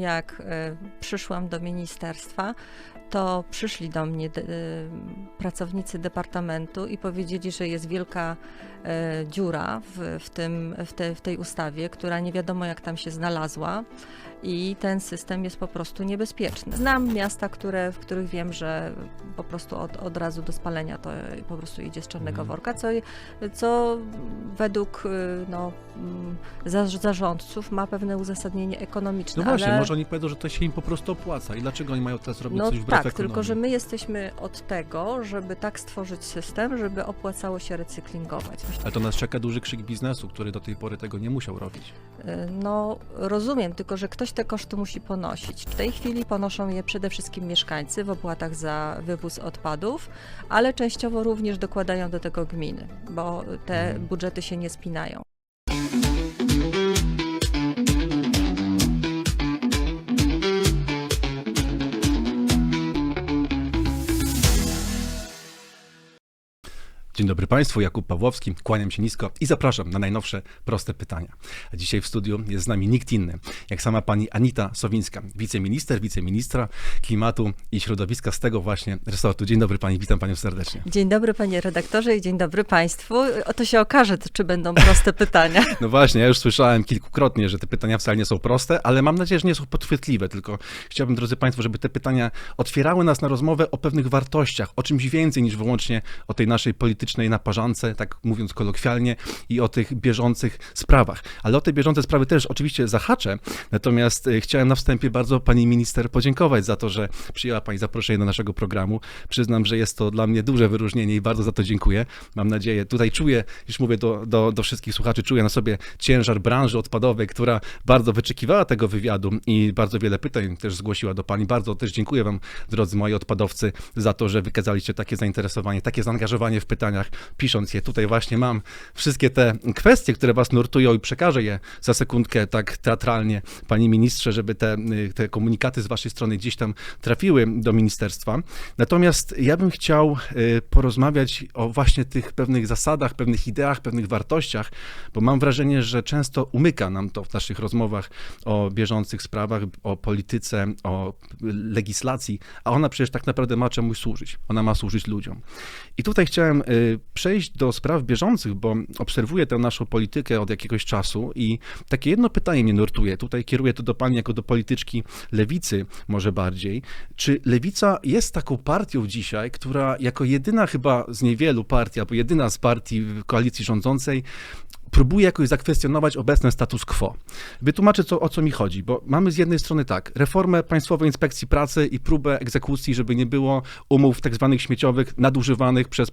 Jak e, przyszłam do ministerstwa, to przyszli do mnie e, pracownicy departamentu i powiedzieli, że jest wielka e, dziura w, w, tym, w, te, w tej ustawie, która nie wiadomo jak tam się znalazła i ten system jest po prostu niebezpieczny. Znam miasta, które, w których wiem, że po prostu od, od razu do spalenia to po prostu idzie z czarnego Mhm. worka, co, co według y, no, mm, za- zarządców ma pewne uzasadnienie ekonomiczne. No właśnie, ale... może oni powiedzą, że to się im po prostu opłaca i dlaczego oni mają teraz robić No coś wbrew tak, ekonomii? tylko że my jesteśmy od tego, żeby tak stworzyć system, żeby opłacało się recyklingować. Ale to nas czeka duży krzyk biznesu, który do tej pory tego nie musiał robić. Y, No rozumiem, tylko że ktoś te koszty musi ponosić. W tej chwili ponoszą je przede wszystkim mieszkańcy w opłatach za wywóz odpadów, ale częściowo również dokładają do tego gminy, bo te Mhm. budżety się nie spinają. Dzień dobry Państwu, Jakub Pawłowski, kłaniam się nisko i zapraszam na najnowsze proste pytania. A dzisiaj w studiu jest z nami nikt inny, jak sama pani Anita Sowińska, wiceminister, wiceministra klimatu i środowiska z tego właśnie resortu. Dzień dobry Pani, witam Panią serdecznie. Dzień dobry panie redaktorze i dzień dobry państwu. Oto się okaże, czy będą proste pytania. No właśnie, ja już słyszałem kilkukrotnie, że te pytania wcale nie są proste, ale mam nadzieję, że nie są podchwytliwe, tylko chciałbym, drodzy Państwo, żeby te pytania otwierały nas na rozmowę o pewnych wartościach, o czymś więcej niż wyłącznie o tej naszej politycznej naparzance, tak mówiąc kolokwialnie, i o tych bieżących sprawach. Ale o te bieżące sprawy też oczywiście zahaczę, natomiast e, chciałem na wstępie bardzo Pani Minister podziękować za to, że przyjęła Pani zaproszenie do naszego programu. Przyznam, że jest to dla mnie duże wyróżnienie i bardzo za to dziękuję. Mam nadzieję, tutaj czuję, już mówię do, do, do wszystkich słuchaczy, czuję na sobie ciężar branży odpadowej, która bardzo wyczekiwała tego wywiadu i bardzo wiele pytań też zgłosiła do Pani. Bardzo też dziękuję Wam, drodzy moi odpadowcy, za to, że wykazaliście takie zainteresowanie, takie zaangażowanie w pytaniach, pisząc je. Tutaj właśnie mam wszystkie te kwestie, które Was nurtują i przekażę je za sekundkę tak teatralnie, Panie Ministrze, żeby te, te komunikaty z Waszej strony gdzieś tam trafiły do ministerstwa. Natomiast ja bym chciał y, porozmawiać o właśnie tych pewnych zasadach, pewnych ideach, pewnych wartościach, bo mam wrażenie, że często umyka nam to w naszych rozmowach o bieżących sprawach, o polityce, o legislacji, a ona przecież tak naprawdę ma czemuś służyć. Ona ma służyć ludziom. I tutaj chciałem y, przejść do spraw bieżących, bo obserwuję tę naszą politykę od jakiegoś czasu i takie jedno pytanie mnie nurtuje. Tutaj kieruję to do pani jako do polityczki lewicy, może bardziej. Czy lewica jest taką partią dzisiaj, która jako jedyna chyba z niewielu partii, albo jedyna z partii koalicji rządzącej, próbuje jakoś zakwestionować obecny status quo. Wytłumaczę, co, o co mi chodzi, bo mamy z jednej strony tak, reformę Państwowej Inspekcji Pracy i próbę egzekucji, żeby nie było umów tak zwanych śmieciowych nadużywanych przez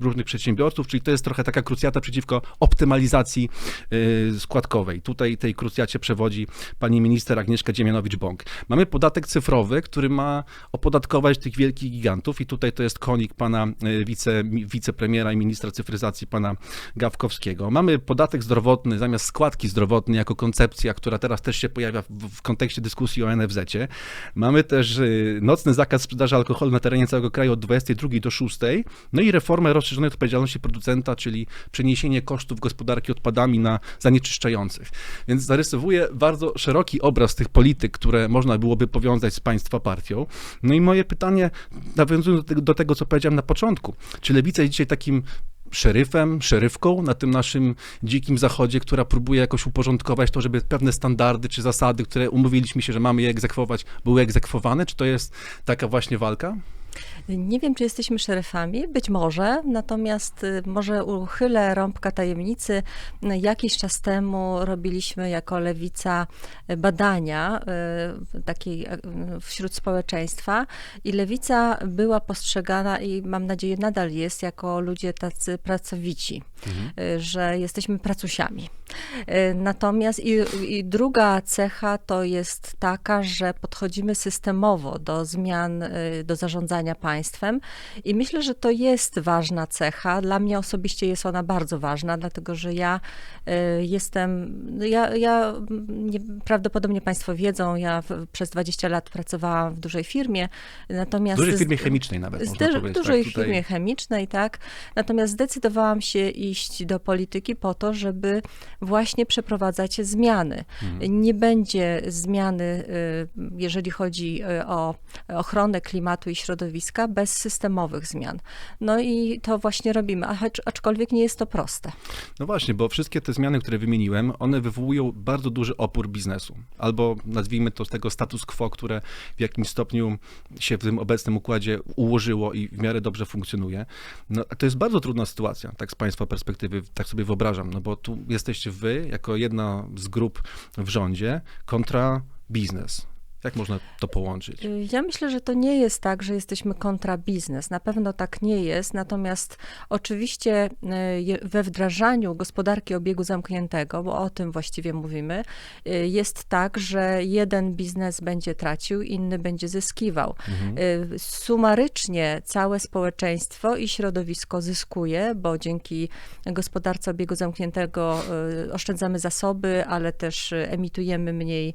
różnych przedsiębiorców, czyli to jest trochę taka krucjata przeciwko optymalizacji y, składkowej. Tutaj tej krucjacie przewodzi pani minister Agnieszka Dziemianowicz-Bąk. Mamy podatek cyfrowy, który ma opodatkować tych wielkich gigantów i tutaj to jest konik pana y, wice, mi- wicepremiera i ministra cyfryzacji pana Gawkowskiego. Mamy podatek zdrowotny zamiast składki zdrowotnej jako koncepcja, która teraz też się pojawia w, w kontekście dyskusji o NFZ-cie. Mamy też y, nocny zakaz sprzedaży alkoholu na terenie całego kraju od 22 do 6. No i reformę rozszerzonej odpowiedzialności producenta, czyli przeniesienie kosztów gospodarki odpadami na zanieczyszczających. Więc zarysowuję bardzo szeroki obraz tych polityk, które można byłoby powiązać z państwa partią. No i moje pytanie, nawiązując do tego, do tego co powiedziałem na początku, czy lewica jest dzisiaj takim szeryfem, szerywką na tym naszym dzikim zachodzie, która próbuje jakoś uporządkować to, żeby pewne standardy czy zasady, które umówiliśmy się, że mamy je egzekwować, były egzekwowane? Czy to jest taka właśnie walka? Nie wiem, czy jesteśmy szeryfami, być może, natomiast y, może uchylę rąbka tajemnicy. Jakiś czas temu robiliśmy jako lewica badania y, takiej y, wśród społeczeństwa i lewica była postrzegana i mam nadzieję nadal jest jako ludzie tacy pracowici, y, że jesteśmy pracusiami. Y, Natomiast i, i druga cecha to jest taka, że podchodzimy systemowo do zmian, y, do zarządzania państwem. I myślę, że to jest ważna cecha. Dla mnie osobiście jest ona bardzo ważna, dlatego że ja jestem, no ja, ja mm, nie, prawdopodobnie Państwo wiedzą, ja w, przez 20 lat pracowałam w dużej firmie, natomiast... W dużej firmie chemicznej nawet, Z można też- powiedzieć. dużej tak? Firmie chemicznej, tak. Natomiast zdecydowałam się iść do polityki po to, żeby właśnie przeprowadzać zmiany. Mhm. Nie będzie zmiany, y, jeżeli chodzi y, o ochronę klimatu i środowiska, bez systemowych zmian. No i to właśnie robimy, aczkolwiek nie jest to proste. No właśnie, bo wszystkie te zmiany, które wymieniłem, one wywołują bardzo duży opór biznesu. Albo nazwijmy to z tego status quo, które w jakimś stopniu się w tym obecnym układzie ułożyło i w miarę dobrze funkcjonuje. No, to jest bardzo trudna sytuacja, tak z Państwa perspektywy, tak sobie wyobrażam, no bo tu jesteście wy, jako jedna z grup w rządzie, kontra biznes. Jak można to połączyć? Ja myślę, że to nie jest tak, że jesteśmy kontra biznes. Na pewno tak nie jest. Natomiast oczywiście je- we wdrażaniu gospodarki obiegu zamkniętego, bo o tym właściwie mówimy, y, jest tak, że jeden biznes będzie tracił, inny będzie zyskiwał. Y, Sumarycznie całe społeczeństwo i środowisko zyskuje, bo dzięki gospodarce obiegu zamkniętego oszczędzamy zasoby, ale też emitujemy mniej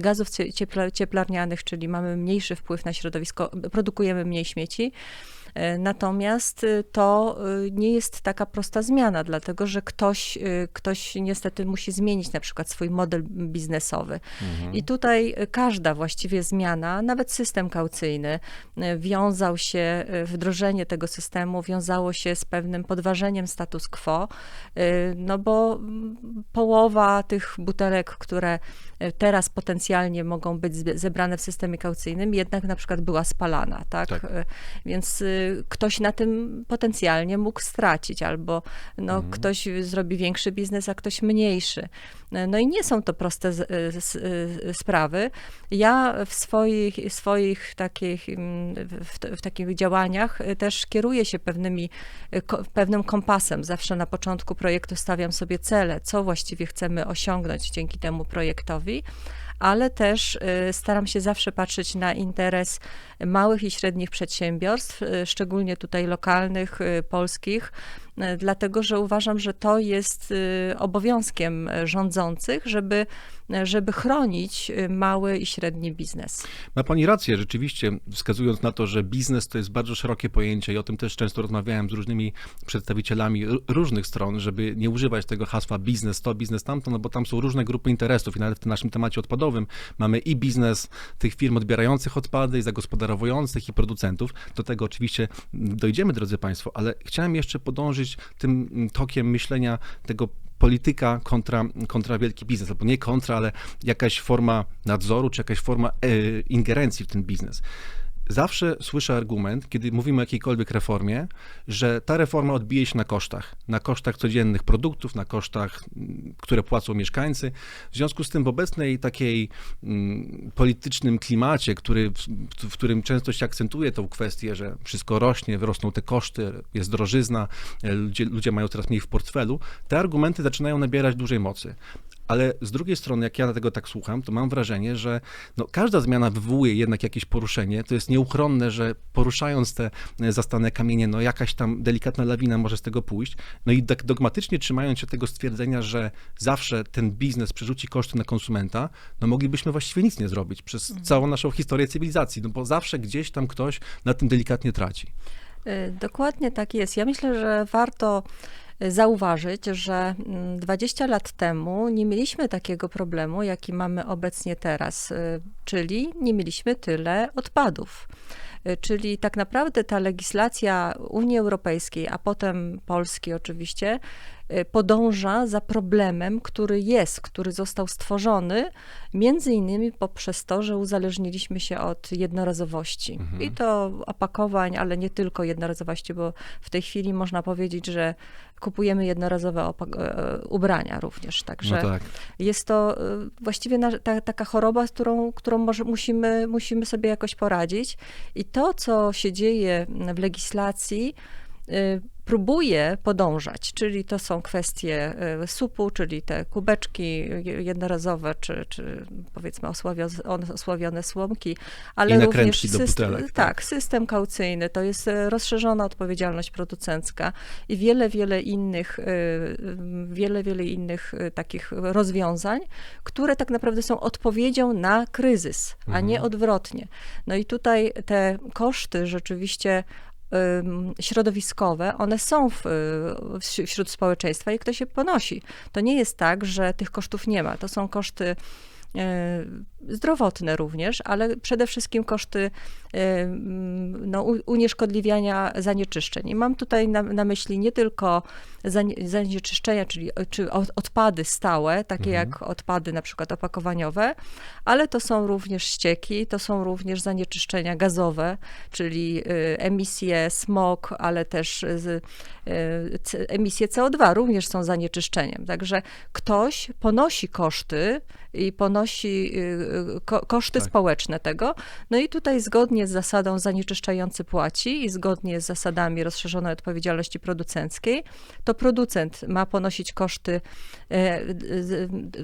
gazów cie- ciepla- cieplarnianych, czyli mamy mniejszy wpływ na środowisko, produkujemy mniej śmieci. E, Natomiast y, to y, nie jest taka prosta zmiana, dlatego że ktoś, y, ktoś niestety musi zmienić na przykład swój model biznesowy. I tutaj każda właściwie zmiana, nawet system kaucyjny, wiązał się, wdrożenie tego systemu wiązało się z pewnym podważeniem status quo, no bo mm, połowa tych butelek, które teraz potencjalnie mogą być zebrane w systemie kaucyjnym, jednak na przykład była spalana, tak? Tak. Więc ktoś na tym potencjalnie mógł stracić, albo no, ktoś zrobi większy biznes, a ktoś mniejszy. No i nie są to proste z, y, sprawy. Ja w swoich, swoich takich, mm, w, w takich działaniach też kieruję się pewnymi, pewnym kompasem. Zawsze na początku projektu stawiam sobie cele, co właściwie chcemy osiągnąć dzięki temu projektowi ale też y, staram się zawsze patrzeć na interes małych i średnich przedsiębiorstw, y, szczególnie tutaj lokalnych, y, polskich, dlatego że uważam, że to jest y, obowiązkiem y, rządzących, żeby, y, żeby chronić y, mały i średni biznes. Ma pani rację, rzeczywiście, wskazując na to, że biznes to jest bardzo szerokie pojęcie i o tym też często rozmawiałem z różnymi przedstawicielami różnych stron, żeby nie używać tego hasła biznes to, biznes tamto, no bo tam są różne grupy interesów i nawet w tym naszym temacie odpadowym mamy i biznes tych firm odbierających odpady, i zagospodarowujących, i producentów. Do tego oczywiście dojdziemy, drodzy Państwo, ale chciałem jeszcze podążyć tym mm, tokiem myślenia tego polityka kontra, kontra wielki biznes, albo nie kontra, ale jakaś forma nadzoru, czy jakaś forma e, ingerencji w ten biznes. Zawsze słyszę argument, kiedy mówimy o jakiejkolwiek reformie, że ta reforma odbije się na kosztach. Na kosztach codziennych produktów, na kosztach, mm, które płacą mieszkańcy. W związku z tym w obecnej takiej mm, politycznym klimacie, który, w, którym często się akcentuje tą kwestię, że wszystko rośnie, rosną te koszty, jest drożyzna, e, ludzie, ludzie mają coraz mniej w portfelu, te argumenty zaczynają nabierać dużej mocy. Ale z drugiej strony, jak ja tego tak słucham, to mam wrażenie, że no, każda zmiana wywołuje jednak jakieś poruszenie. To jest nieuchronne, że poruszając te e, zastane kamienie, no jakaś tam delikatna lawina może z tego pójść. No i tak dogmatycznie trzymając się tego stwierdzenia, że zawsze ten biznes przerzuci koszty na konsumenta, no moglibyśmy właściwie nic nie zrobić przez całą naszą historię cywilizacji, no bo zawsze gdzieś tam ktoś na tym delikatnie traci. Y, Dokładnie tak jest. Ja myślę, że warto zauważyć, że mm, 20 lat temu nie mieliśmy takiego problemu, jaki mamy obecnie teraz, y, czyli nie mieliśmy tyle odpadów. Y, Czyli tak naprawdę ta legislacja Unii Europejskiej, a potem Polski oczywiście, podąża za problemem, który jest, który został stworzony, między innymi poprzez to, że uzależniliśmy się od jednorazowości. I to opakowań, ale nie tylko jednorazowości, bo w tej chwili można powiedzieć, że kupujemy jednorazowe opak- e, ubrania również. Także No tak. jest to y, właściwie ta, taka choroba, z którą, którą może musimy, musimy sobie jakoś poradzić. I to, co się dzieje w legislacji, y, próbuje podążać, czyli to są kwestie e, supu, czyli te kubeczki jednorazowe, czy, czy powiedzmy osławione, słomki, ale również nakrętki do syst- butelek, tak. tak, system kaucyjny, to jest e, rozszerzona odpowiedzialność producencka i wiele, wiele innych, e, wiele, wiele innych takich rozwiązań, które tak naprawdę są odpowiedzią na kryzys, a nie Mhm. odwrotnie. No i tutaj te koszty rzeczywiście środowiskowe, one są w, y, wś- wśród społeczeństwa i ktoś je ponosi. To nie jest tak, że tych kosztów nie ma. To są koszty y, zdrowotne również, ale przede wszystkim koszty mm, no, unieszkodliwiania zanieczyszczeń. I mam tutaj na, na myśli nie tylko zanie- zanieczyszczenia, czyli czy od- odpady stałe, takie Mhm. jak odpady na przykład opakowaniowe, ale to są również ścieki, to są również zanieczyszczenia gazowe, czyli y, emisje smog, ale też emisje CO2 również są zanieczyszczeniem. Także ktoś ponosi koszty i ponosi ko, koszty Tak. społeczne tego. No i tutaj zgodnie z zasadą zanieczyszczający płaci i zgodnie z zasadami rozszerzonej odpowiedzialności producenckiej, to producent ma ponosić koszty e,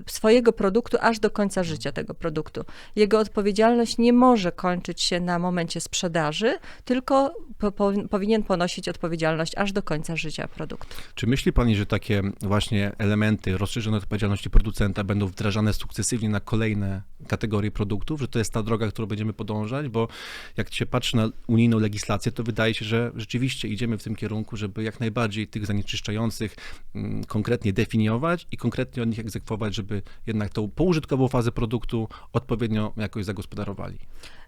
swojego produktu aż do końca życia tego produktu. Jego odpowiedzialność nie może kończyć się na momencie sprzedaży, tylko po, po, powinien ponosić odpowiedzialność aż do końca życia produktu. Czy myśli pani, że takie właśnie elementy rozszerzonej odpowiedzialności producenta będą wdrażane sukcesywnie na kolejne kategorie produktów, że to jest ta droga, którą będziemy podążać? Bo jak się patrzy na unijną legislację, to wydaje się, że rzeczywiście idziemy w tym kierunku, żeby jak najbardziej tych zanieczyszczających mm, konkretnie definiować i konkretnie od nich egzekwować, żeby jednak tą poużytkową fazę produktu odpowiednio jakoś zagospodarowali.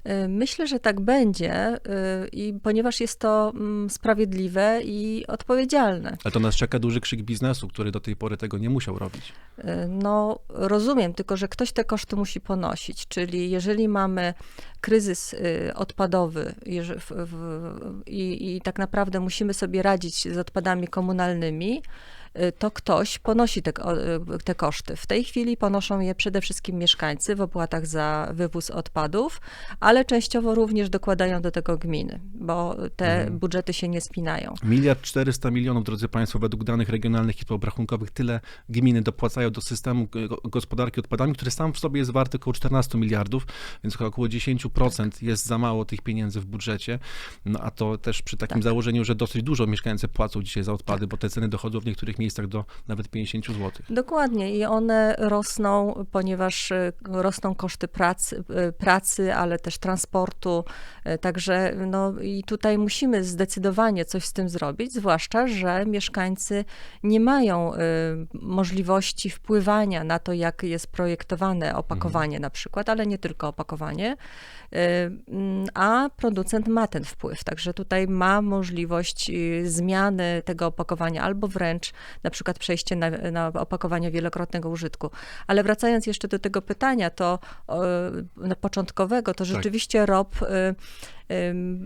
Y, Myślę, że tak będzie, y, i ponieważ jest to mm, sprawiedliwe i odpowiedzialne. Ale to nas czeka duży krzyk biznesu, który do tej pory tego nie musiał robić. Y, No, rozumiem, tylko że ktoś te koszty musi ponosić. Czyli jeżeli mamy kryzys odpadowy i, i tak naprawdę musimy sobie radzić z odpadami komunalnymi, to ktoś ponosi te, y, te koszty. W tej chwili ponoszą je przede wszystkim mieszkańcy w opłatach za wywóz odpadów, ale częściowo również dokładają do tego gminy, bo te Mhm. budżety się nie spinają. Miliard 400 milionów, drodzy Państwo, według danych regionalnych i obrachunkowych, tyle gminy dopłacają do systemu go- gospodarki odpadami, który sam w sobie jest warty około 14 miliardów, więc około 10% jest za mało tych pieniędzy w budżecie. No a to też przy takim Tak. założeniu, że dosyć dużo mieszkańcy płacą dzisiaj za odpady, bo te ceny dochodzą w niektórych miejscach do nawet 50 zł. Dokładnie i one rosną, ponieważ y, rosną koszty pracy, y, pracy, ale też transportu. y, Także no i tutaj musimy zdecydowanie coś z tym zrobić, zwłaszcza, że mieszkańcy nie mają możliwości wpływania na to, jak jest projektowane opakowanie na przykład, ale nie tylko opakowanie, a producent ma ten wpływ. Także tutaj ma możliwość y, zmiany tego opakowania albo wręcz na przykład przejście na, na opakowanie wielokrotnego użytku. Ale wracając jeszcze do tego pytania, to początkowego, to rzeczywiście ROP e, ym,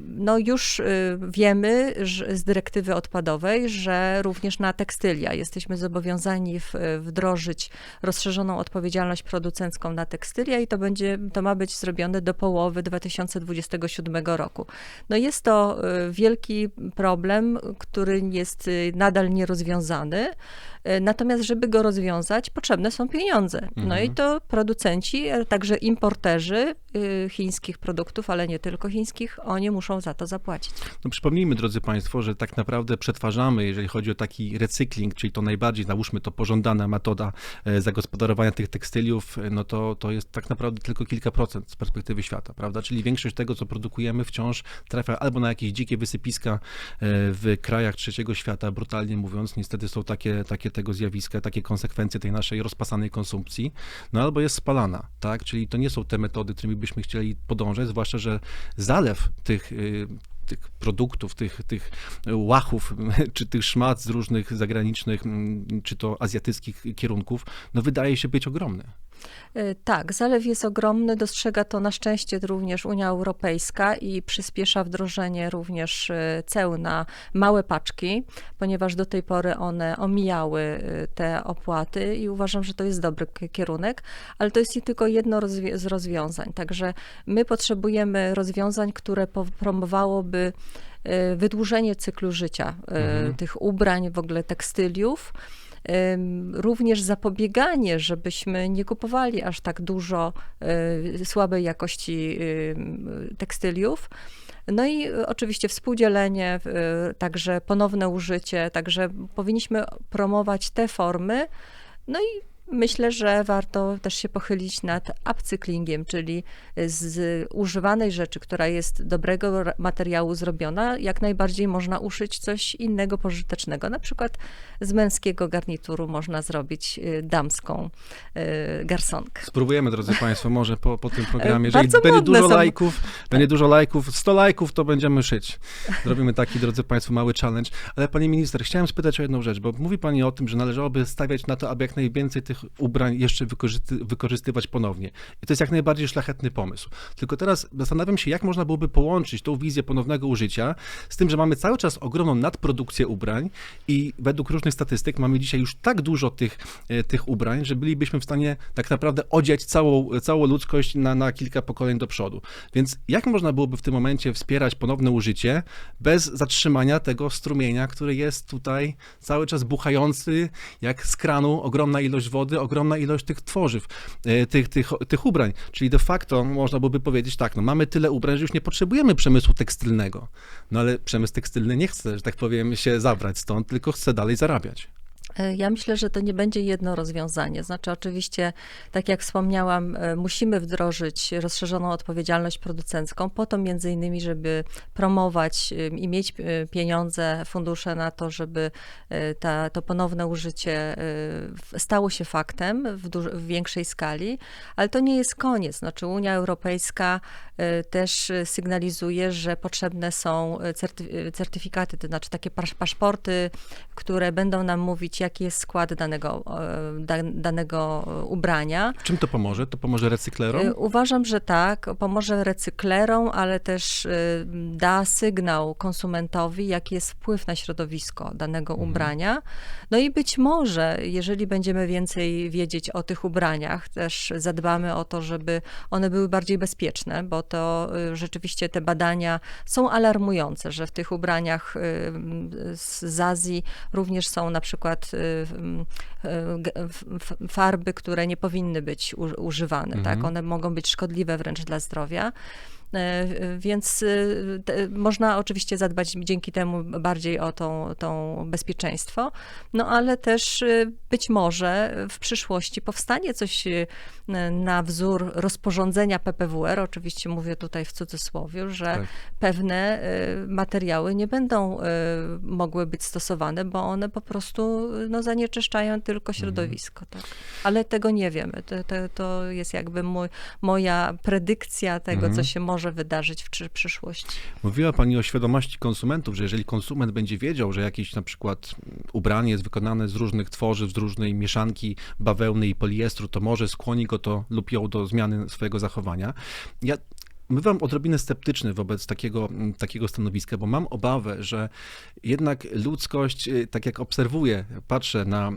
no już y, wiemy z dyrektywy odpadowej, że również na tekstylia jesteśmy zobowiązani wdrożyć rozszerzoną odpowiedzialność producencką na tekstylia i to będzie, to ma być zrobione do połowy 2027 roku. No jest to y, wielki problem, który jest y, nadal nierozwiązany. Natomiast, żeby go rozwiązać, potrzebne są pieniądze. No Mhm. i to producenci, także importerzy chińskich produktów, ale nie tylko chińskich, oni muszą za to zapłacić. No przypomnijmy, drodzy Państwo, że tak naprawdę przetwarzamy, jeżeli chodzi o taki recykling, czyli to najbardziej, nałóżmy to, pożądana metoda e, zagospodarowania tych tekstyliów, e, no to, to jest tak naprawdę tylko kilka procent z perspektywy świata, prawda? Czyli większość tego, co produkujemy wciąż trafia albo na jakieś dzikie wysypiska e, w krajach trzeciego świata, brutalnie mówiąc, niestety są takie, takie tego zjawiska, takie konsekwencje tej naszej rozpasanej konsumpcji, no albo jest spalana, tak? Czyli to nie są te metody, którymi byśmy chcieli podążać, zwłaszcza, że zalew tych y, tych produktów, tych, tych łachów, czy tych szmat z różnych zagranicznych, mm, czy to azjatyckich kierunków, no wydaje się być ogromny. Y, Tak, zalew jest ogromny, dostrzega to na szczęście również Unia Europejska i przyspiesza wdrożenie również y, ceł na małe paczki, ponieważ do tej pory one omijały y, te opłaty i uważam, że to jest dobry kierunek, ale to jest tylko jedno z rozwiązań. Także my potrzebujemy rozwiązań, które promowałoby wydłużenie cyklu życia Mhm. tych ubrań, w ogóle tekstyliów. Również zapobieganie, żebyśmy nie kupowali aż tak dużo y, słabej jakości tekstyliów. No i y, oczywiście współdzielenie, y, także ponowne użycie, także powinniśmy promować te formy. No i myślę, że warto też się pochylić nad upcyklingiem, czyli z używanej rzeczy, która jest dobrego materiału zrobiona, jak najbardziej można uszyć coś innego pożytecznego. Na przykład z męskiego garnituru można zrobić y, damską y, garsonkę. Spróbujemy, drodzy Państwo, może po, po tym programie. E, Jeżeli będzie dużo są. lajków, będzie dużo lajków, 100 lajków, to będziemy szyć. Zrobimy taki, drodzy Państwo, mały challenge. Ale Pani Minister, chciałem spytać o jedną rzecz, bo mówi Pani o tym, że należałoby stawiać na to, aby jak najwięcej tych ubrań jeszcze wykorzysty, wykorzystywać ponownie. I to jest jak najbardziej szlachetny pomysł. Tylko teraz zastanawiam się, jak można byłoby połączyć tą wizję ponownego użycia z tym, że mamy cały czas ogromną nadprodukcję ubrań i według różnych statystyk mamy dzisiaj już tak dużo tych, e, tych ubrań, że bylibyśmy w stanie tak naprawdę odziać całą, całą ludzkość na, na kilka pokoleń do przodu. Więc jak można byłoby w tym momencie wspierać ponowne użycie bez zatrzymania tego strumienia, który jest tutaj cały czas buchający jak z kranu, ogromna ilość wody, ogromna ilość tych tworzyw, e, tych, tych, tych ubrań. Czyli de facto można byłoby powiedzieć tak, no mamy tyle ubrań, że już nie potrzebujemy przemysłu tekstylnego. No ale przemysł tekstylny nie chce, że tak powiem, się zabrać stąd, tylko chce dalej zarabiać. E, Ja myślę, że to nie będzie jedno rozwiązanie. Znaczy, oczywiście, tak jak wspomniałam, e, musimy wdrożyć rozszerzoną odpowiedzialność producencką, po to między innymi, żeby promować i mieć e, pieniądze, fundusze na to, żeby ta, to ponowne użycie stało się faktem w, duż, w większej skali, ale to nie jest koniec. Znaczy, Unia Europejska też sygnalizuje, że potrzebne są certy, certyfikaty, to znaczy takie pasz- paszporty, które będą nam mówić, jaki jest skład danego, e, da, danego ubrania. Czym to pomoże? To pomoże recyklerom? E, Uważam, że tak, pomoże recyklerom, ale też e, da sygnał konsumentowi, jaki jest wpływ na środowisko danego ubrania. No i być może, jeżeli będziemy więcej wiedzieć o tych ubraniach, też zadbamy o to, żeby one były bardziej bezpieczne, bo to rzeczywiście te badania są alarmujące, że w tych ubraniach z Azji również są na przykład farby, które nie powinny być używane, tak? Mhm. One mogą być szkodliwe wręcz dla zdrowia. E, Więc e, te- można oczywiście zadbać dzięki temu bardziej o tą, tą bezpieczeństwo, no ale też e, być może w przyszłości powstanie coś na wzór rozporządzenia PPWR, oczywiście mówię tutaj w cudzysłowie, że Tak. pewne materiały nie będą mogły być stosowane, bo one po prostu no, zanieczyszczają tylko Mhm. środowisko. Tak? Ale tego nie wiemy. To, to, to jest jakby mój, moja predykcja tego, Mhm. co się może wydarzyć w przy- przyszłości. Mówiła Pani o świadomości konsumentów, że jeżeli konsument będzie wiedział, że jakieś na przykład ubranie jest wykonane z różnych tworzyw, z różnej mieszanki bawełny i poliestru, to może skłoni go to lub ją do zmiany swojego zachowania. Ja bywam odrobinę sceptyczny wobec takiego, takiego stanowiska, bo mam obawę, że jednak ludzkość, y, tak jak obserwuję, patrzę na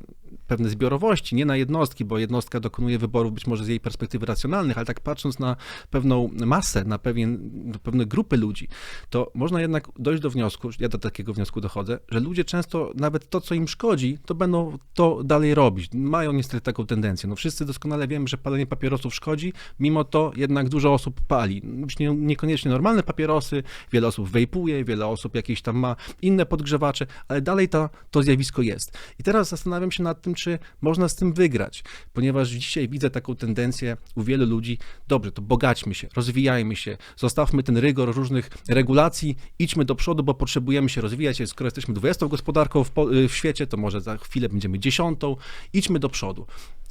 pewne zbiorowości, nie na jednostki, bo jednostka dokonuje wyborów być może z jej perspektywy racjonalnych, ale tak patrząc na pewną masę, na pewien, na pewne grupy ludzi, to można jednak dojść do wniosku, ja do takiego wniosku dochodzę, że ludzie często nawet to, co im szkodzi, to będą to dalej robić. Mają niestety taką tendencję. No wszyscy doskonale wiemy, że palenie papierosów szkodzi, mimo to jednak dużo osób pali. Nie, niekoniecznie normalne papierosy, wiele osób wejpuje, wiele osób jakieś tam ma inne podgrzewacze, ale dalej to, to zjawisko jest. I teraz zastanawiam się nad tym, czy można z tym wygrać, ponieważ dzisiaj widzę taką tendencję u wielu ludzi, dobrze, to bogaćmy się, rozwijajmy się, zostawmy ten rygor różnych regulacji, idźmy do przodu, bo potrzebujemy się rozwijać, skoro jesteśmy 20 gospodarką w, po- w świecie, to może za chwilę będziemy dziesiątą, idźmy do przodu.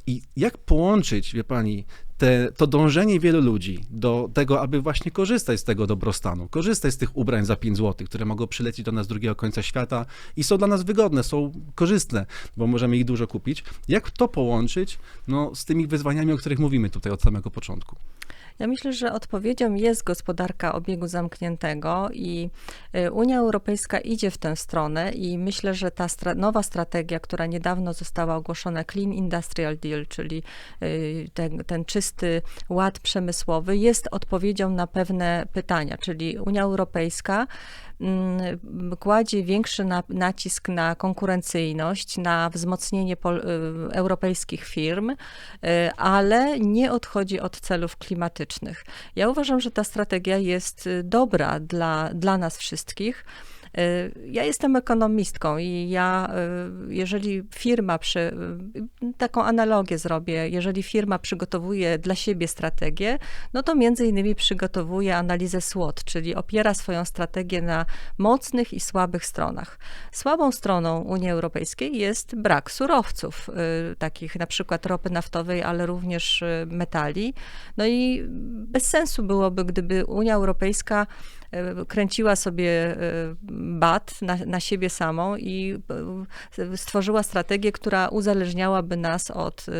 I jak połączyć, wie pani, te, to dążenie wielu ludzi do tego, aby właśnie korzystać z tego dobrostanu, korzystać z tych ubrań za 5 zł, które mogą przylecieć do nas z drugiego końca świata i są dla nas wygodne, są korzystne, bo możemy ich dużo kupić. Jak to połączyć no, z tymi wyzwaniami, o których mówimy tutaj od samego początku? Ja myślę, że odpowiedzią jest gospodarka obiegu zamkniętego i y, Unia Europejska idzie w tę stronę i myślę, że ta stra nowa strategia, która niedawno została ogłoszona, Clean Industrial Deal, czyli y, ten, ten czysty ład przemysłowy, jest odpowiedzią na pewne pytania, czyli Unia Europejska kładzie większy na, nacisk na konkurencyjność, na wzmocnienie pol, y, europejskich firm, y, ale nie odchodzi od celów klimatycznych. Ja uważam, że ta strategia jest y, dobra dla, dla nas wszystkich. Y, Ja jestem ekonomistką i ja, y, jeżeli firma, przy, y, taką analogię zrobię, jeżeli firma przygotowuje dla siebie strategię, no to między innymi przygotowuje analizę SWOT, czyli opiera swoją strategię na mocnych i słabych stronach. Słabą stroną Unii Europejskiej jest brak surowców, takich na przykład ropy naftowej, ale również metali. No i bez sensu byłoby, gdyby Unia Europejska e, kręciła sobie e, bat na, na siebie samą i e, stworzyła strategię, która uzależniałaby nas od e,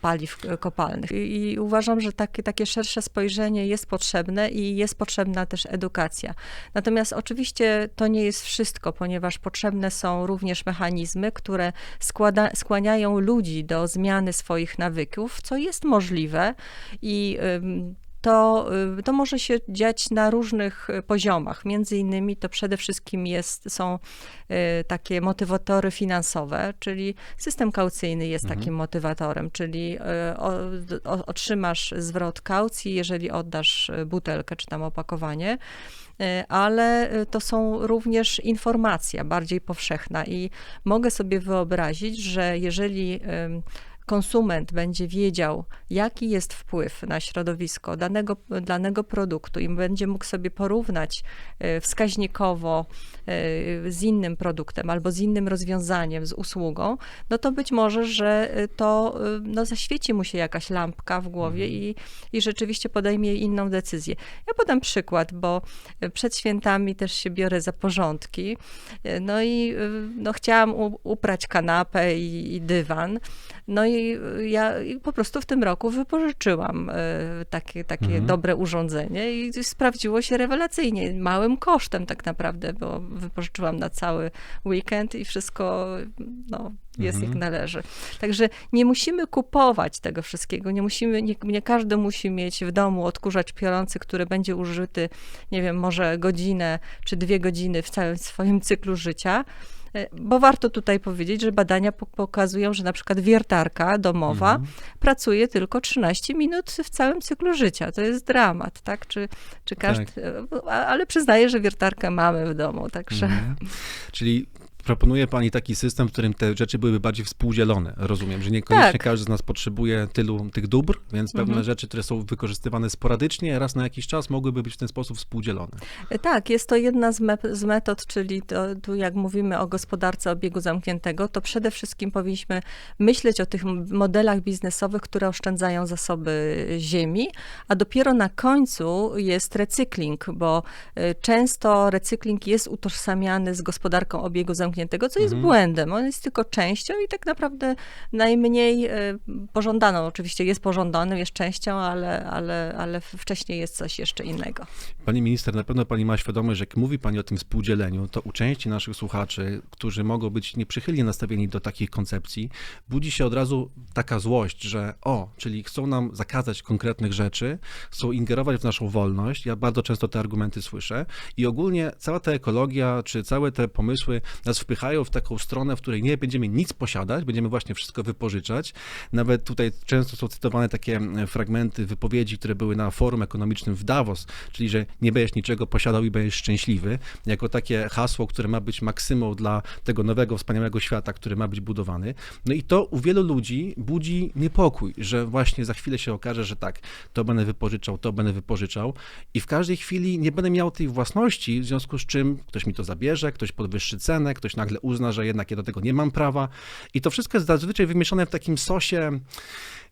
paliw kopalnych. I, i uważam, że takie, takie szersze spojrzenie jest potrzebne i jest potrzebna też edukacja. Natomiast oczywiście to nie jest wszystko, ponieważ potrzebne są również mechanizmy, które składa, skłaniają ludzi do zmiany swoich nawyków, co jest możliwe i to, y, to może się dziać na różnych y, poziomach. Między innymi to przede wszystkim jest, są y, takie motywatory finansowe, czyli system kaucyjny jest Mhm. takim motywatorem, czyli otrzymasz zwrot kaucji, jeżeli oddasz butelkę czy tam opakowanie. Ale to są również informacja bardziej powszechna i mogę sobie wyobrazić, że jeżeli konsument będzie wiedział, jaki jest wpływ na środowisko danego, danego produktu i będzie mógł sobie porównać e, wskaźnikowo e, z innym produktem albo z innym rozwiązaniem, z usługą, no to być może, że e, to no, zaświeci mu się jakaś lampka w głowie i, i rzeczywiście podejmie inną decyzję. Ja podam przykład, bo przed świętami też się biorę za porządki. No i no, chciałam uprać kanapę i, i dywan. No i y, ja i po prostu w tym roku wypożyczyłam e, takie, takie Mhm. dobre urządzenie i sprawdziło się rewelacyjnie, małym kosztem tak naprawdę, bo wypożyczyłam na cały weekend i wszystko no, jest Mhm. jak należy. Także nie musimy kupować tego wszystkiego, nie musimy, nie, nie każdy musi mieć w domu odkurzacz piorący, który będzie użyty, nie wiem, może godzinę czy dwie godziny w całym swoim cyklu życia. E, Bo warto tutaj powiedzieć, że badania po- pokazują, że na przykład wiertarka domowa Mhm. pracuje tylko 13 minut w całym cyklu życia. To jest dramat, tak? Czy, czy każdy, a- ale przyznaję, że wiertarkę mamy w domu, także... Mhm. Czyli proponuje pani taki system, w którym te rzeczy byłyby bardziej współdzielone. Rozumiem, że niekoniecznie Tak. każdy z nas potrzebuje tylu tych dóbr, więc pewne Mhm. rzeczy, które są wykorzystywane sporadycznie, raz na jakiś czas mogłyby być w ten sposób współdzielone. Tak, jest to jedna z, me- z metod, czyli to, tu jak mówimy o gospodarce obiegu zamkniętego, to przede wszystkim powinniśmy myśleć o tych modelach biznesowych, które oszczędzają zasoby ziemi, a dopiero na końcu jest recykling, bo y, często recykling jest utożsamiany z gospodarką obiegu zamkniętego, co jest Mhm. błędem. On jest tylko częścią i tak naprawdę najmniej y, pożądaną. Oczywiście jest pożądanym, jest częścią, ale, ale, ale wcześniej jest coś jeszcze innego. Pani minister, na pewno pani ma świadomość, że jak mówi pani o tym współdzieleniu, to u części naszych słuchaczy, którzy mogą być nieprzychylnie nastawieni do takich koncepcji, budzi się od razu taka złość, że o, czyli chcą nam zakazać konkretnych rzeczy, chcą ingerować w naszą wolność. Ja bardzo często te argumenty słyszę i ogólnie cała ta ekologia, czy całe te pomysły nas wpychają w taką stronę, w której nie będziemy nic posiadać, będziemy właśnie wszystko wypożyczać. Nawet tutaj często są cytowane takie mm, fragmenty wypowiedzi, które były na forum ekonomicznym w Davos, czyli że nie będziesz niczego posiadał i będziesz szczęśliwy, jako takie hasło, które ma być maksymą dla tego nowego, wspaniałego świata, który ma być budowany. No i to u wielu ludzi budzi niepokój, że właśnie za chwilę się okaże, że tak, to będę wypożyczał, to będę wypożyczał i w każdej chwili nie będę miał tej własności, w związku z czym ktoś mi to zabierze, ktoś podwyższy cenę, ktoś ktoś nagle uzna, że jednak ja do tego nie mam prawa. I to wszystko jest zazwyczaj wymieszane w takim sosie.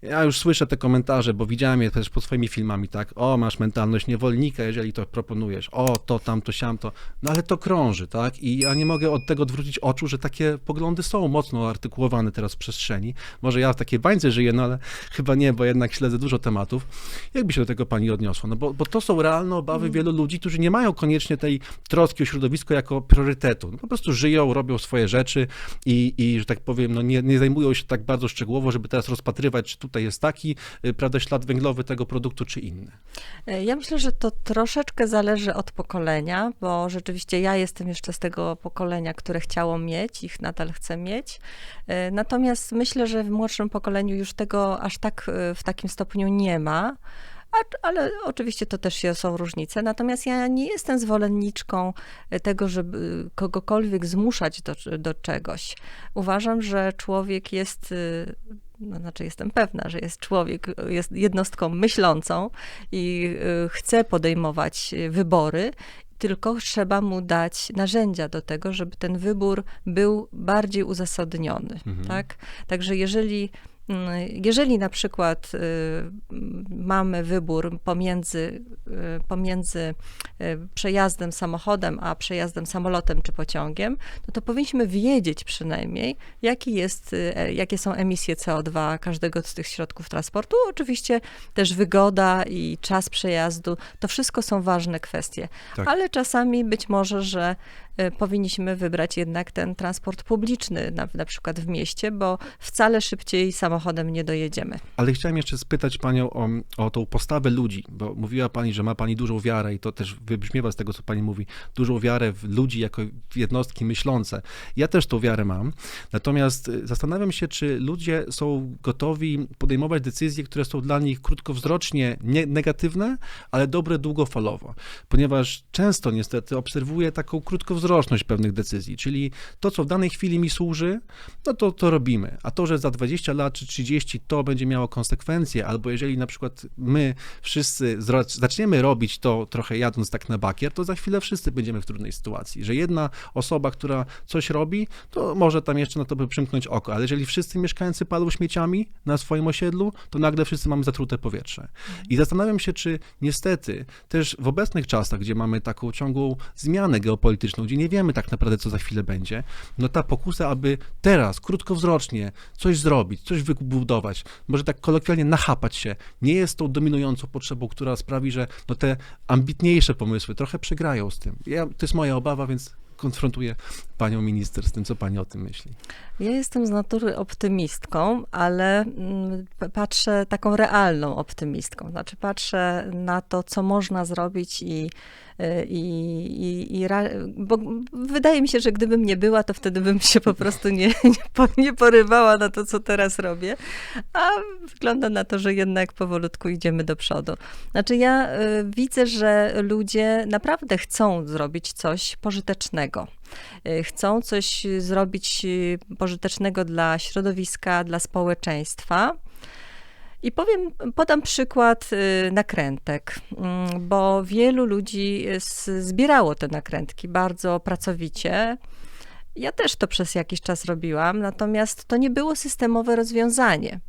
Ja już słyszę te komentarze, bo widziałem je też pod swoimi filmami, tak? O, masz mentalność niewolnika, jeżeli to proponujesz. O, to, tamto, siamto. No ale to krąży, tak? I ja nie mogę od tego odwrócić oczu, że takie poglądy są mocno artykułowane teraz w przestrzeni. Może ja w takiej bańce żyję, no ale chyba nie, bo jednak śledzę dużo tematów. Jakby się do tego pani odniosła? No bo, bo to są realne obawy wielu ludzi, którzy nie mają koniecznie tej troski o środowisko jako priorytetu. No, po prostu żyją, robią swoje rzeczy i, i że tak powiem, no nie, nie zajmują się tak bardzo szczegółowo, żeby teraz rozpatrywać, czy tutaj jest taki, y, prawda, ślad węglowy tego produktu, czy inny. E, Ja myślę, że to troszeczkę zależy od pokolenia, bo rzeczywiście ja jestem jeszcze z tego pokolenia, które chciało mieć, ich nadal chcę mieć. E, Natomiast myślę, że w młodszym pokoleniu już tego aż tak e, w takim stopniu nie ma. A- Ale oczywiście to też się- są różnice. Natomiast ja nie jestem zwolenniczką e, tego, żeby kogokolwiek zmuszać do, do czegoś. Uważam, że człowiek jest, y, no, znaczy jestem pewna, że jest człowiek, jest jednostką myślącą i chce podejmować wybory. Tylko trzeba mu dać narzędzia do tego, żeby ten wybór był bardziej uzasadniony. Mhm. Tak? Także jeżeli Jeżeli na przykład y, mamy wybór pomiędzy, y, pomiędzy y, przejazdem samochodem, a przejazdem samolotem czy pociągiem, no to powinniśmy wiedzieć przynajmniej, jaki jest, e, jakie są emisje CO2 każdego z tych środków transportu. Oczywiście też wygoda i czas przejazdu, to wszystko są ważne kwestie. Tak. Ale czasami być może, że y, powinniśmy wybrać jednak ten transport publiczny, na, na przykład w mieście, bo wcale szybciej samochodem nie dojedziemy. Ale chciałem jeszcze spytać panią o, o tą postawę ludzi, bo mówiła pani, że ma pani dużą wiarę i to też wybrzmiewa z tego, co pani mówi, dużą wiarę w ludzi jako w jednostki myślące. Ja też tą wiarę mam, natomiast y, zastanawiam się, czy ludzie są gotowi podejmować decyzje, które są dla nich krótkowzrocznie nie, negatywne, ale dobre długofalowo, ponieważ często niestety obserwuję taką krótkowzroczność pewnych decyzji, czyli to, co w danej chwili mi służy, no to to robimy, a to, że za 20 lat czy 30 to będzie miało konsekwencje, albo jeżeli na przykład my wszyscy zaczniemy robić to trochę jadąc tak na bakier, to za chwilę wszyscy będziemy w trudnej sytuacji, że jedna osoba, która coś robi, to może tam jeszcze na to by przymknąć oko, ale jeżeli wszyscy mieszkańcy palą śmieciami na swoim osiedlu, to nagle wszyscy mamy zatrute powietrze. I zastanawiam się, czy niestety też w obecnych czasach, gdzie mamy taką ciągłą zmianę geopolityczną, gdzie nie wiemy tak naprawdę, co za chwilę będzie, no ta pokusa, aby teraz, krótkowzrocznie, coś zrobić, coś wybudować, może tak kolokwialnie nachapać się, nie jest tą dominującą potrzebą, która sprawi, że no te ambitniejsze pomysły trochę przegrają z tym. Ja, to jest moja obawa, więc konfrontuję panią minister z tym, co pani o tym myśli. Ja jestem z natury optymistką, ale mm, patrzę taką realną optymistką. Znaczy patrzę na to, co można zrobić i, i, i, i ra- bo wydaje mi się, że gdybym nie była, to wtedy bym się po prostu nie, nie, po- nie porywała na to, co teraz robię. A wygląda na to, że jednak powolutku idziemy do przodu. Znaczy ja y, widzę, że ludzie naprawdę chcą zrobić coś pożytecznego. Y, Chcą coś zrobić pożytecznego dla środowiska, dla społeczeństwa. I powiem, podam przykład y, nakrętek, mm, bo wielu ludzi y, zbierało te nakrętki bardzo pracowicie. Ja też to przez jakiś czas robiłam, natomiast to nie było systemowe rozwiązanie.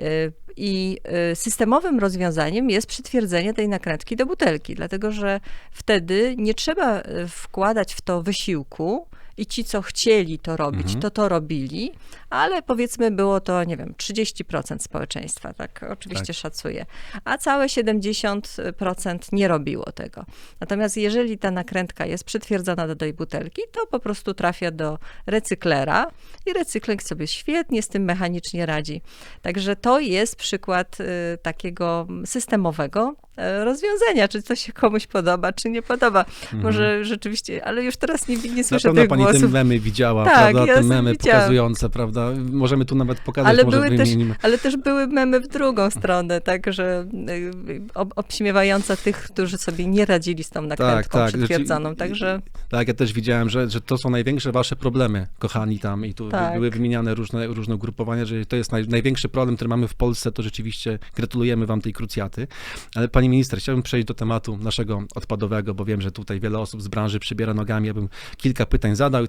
Y, I systemowym rozwiązaniem jest przytwierdzenie tej nakrętki do butelki, dlatego że wtedy nie trzeba wkładać w to wysiłku i ci, co chcieli to robić, Mhm. to to robili, ale powiedzmy było to, nie wiem, 30% społeczeństwa, tak oczywiście Tak. szacuję, a całe 70% nie robiło tego. Natomiast jeżeli ta nakrętka jest przytwierdzona do tej butelki, to po prostu trafia do recyklera i recykling sobie świetnie z tym mechanicznie radzi. Także to jest przykład y, takiego systemowego rozwiązania, czy to się komuś podoba, czy nie podoba. Może rzeczywiście, ale już teraz nie, nie Mhm. Na słyszę pewno tych pani głosów. te memy widziała, Tak, prawda? ja te memy widziałam. pokazujące, prawda? Możemy tu nawet pokazać, Ale może były, też, ale też były memy w drugą stronę, tak, że ob, obśmiewające tych, którzy sobie nie radzili z tą nakrętką tak. przytwierdzoną, Rzeczy- także Tak, ja też widziałem, że, że to są największe wasze problemy, kochani tam i tu Tak. były wymieniane różne, różne ugrupowania, że to jest naj, największy problem, który mamy w Polsce, to rzeczywiście gratulujemy wam tej krucjaty. Ale pani minister, chciałbym przejść do tematu naszego odpadowego, bo wiem, że tutaj wiele osób z branży przybiera nogami, ja bym kilka pytań zadał.